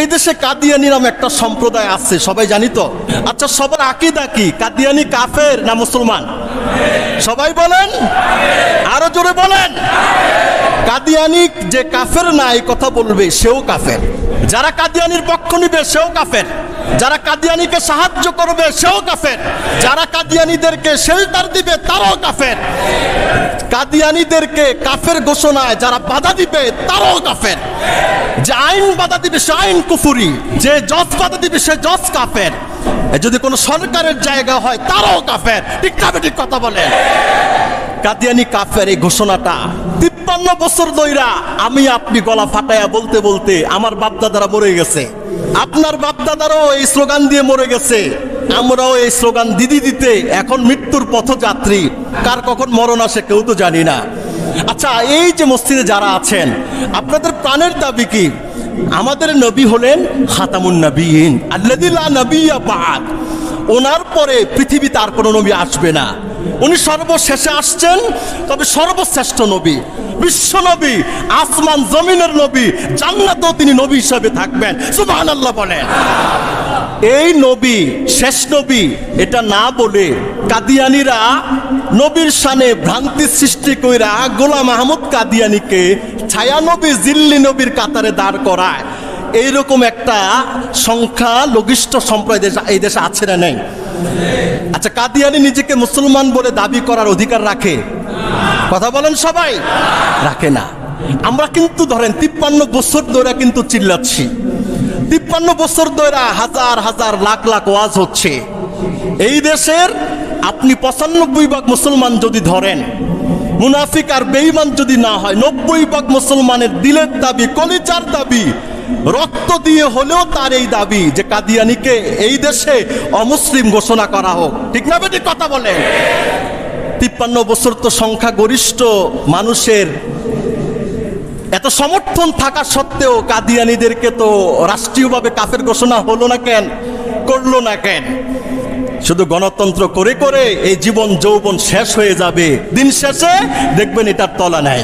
এই দেশে কাদিয়ানি নাম একটা সম্প্রদায় আছে, সবাই জানি তো? আচ্ছা সবার আকিদা কি? কাদিয়ানি কাফের না মুসলমান? সবাই বলেন? কাদিয়ানি যে কাফের না এই কথা বলবে, সেও কাফের। যারা কাদিয়ানির পক্ষ নিবে, সেও কাফের। যারা কাদিয়ানিকে সাহায্য করবে, সেও কাফের। যারা কাদিয়ানিদেরকে শেল্টার দিবে, তারাও কাফের। কাদিয়ানিদেরকে কাফের ঘোষণায় যারা বাধা দিবে, তারাও কাফের। যে আইন বাধা দিবে, সে আইন কুফুরি। যে জজ বাধা দিবে, সে জজ কাফের। যদি কোনো সরকারের জায়গা হয়, তারাও কাফের। ঠিক কথা বলে কাদিয়ানি কাফের এই ঘোষণাটা। তিপ্পান্ন বছর দইরা আমি আপনি গলা ফাটায়া বলতে বলতে আমার বাপদাদারা মরে গেছে। আপনার বাপদাদারাও এই স্লোগান দিয়ে মরে গেছে। আমরাও এই স্লোগান দিদি দিতে এখন মৃত্যুর পথযাত্রী। কার কখন মরণ আসে কেউ তো জানি না। আচ্ছা এই যে মসজিদে যারা আছেন, আপনাদের প্রাণের দাবি কি? আমাদের নবী হলেন হাতামুন নবীন আল্লাদিল্লা নবিয়া বাদ। ওনার পরে পৃথিবীতে আর কোনো নবী আসবে না। উনি সর্বশেষে আসছেন, তবে সর্বশ্রেষ্ঠ নবী, বিশ্ব নবী, আসমান, জমিনের নবী, জান্নাতেও তিনি নবী হিসাবে থাকবেন। সুবহানাল্লাহ বলেন। এই নবী, শেষ নবী, এটা না বলে কাদিয়ানিরা নবীর শানে ভ্রান্তি সৃষ্টি কইরা গোলাম আহমদ কাদিয়ানিকে ছায়া নবী জিল্লি নবীর কাতারে দাঁড় করায়। এইরকম একটা সংখ্যা লঘিষ্ঠ সম্প্রদায় দেশে- এই দেশে আছে না নেই? আচ্ছা কাদিয়ানি নিজেকে মুসলমান বলে দাবি করার অধিকার রাখে? কথা বলেন সবাই। রাখে না। আমরা কিন্তু ধরেন তিপ্পান্ন বছর ধরে কিন্তু চিল্লাচ্ছি। তিপ্পান্ন বছর ধরে হাজার হাজার, লাখ লাখ ওয়াজ হচ্ছে। এই দেশের আপনি পঁচানব্বই ভাগ মুসলমান যদি ধরেন, মুনাফিক আর বেঈমান যদি না হয়, নব্বই ভাগ মুসলমানের দিলের দাবি কলিচার দাবি রক্ত দিয়ে হলেও তার এই দাবি যে কাদিয়ানিকে এই দেশে অমুসলিম ঘোষণা করা হোক। ঠিক না বেটি কথা বলেন? তিপ্পান্ন বছর তো সংখ্যা গরিষ্ঠ মানুষের এত সমর্থন থাকা সত্ত্বেও কাদিয়ানিদেরকে তো রাষ্ট্রীয়ভাবে কাফের ঘোষণা হলো না কেন, করল না কেন? শুধু গণতন্ত্র করে করে এই জীবন যৌবন শেষ হয়ে যাবে। দিন শেষে দেখবেন এটার তলা নাই।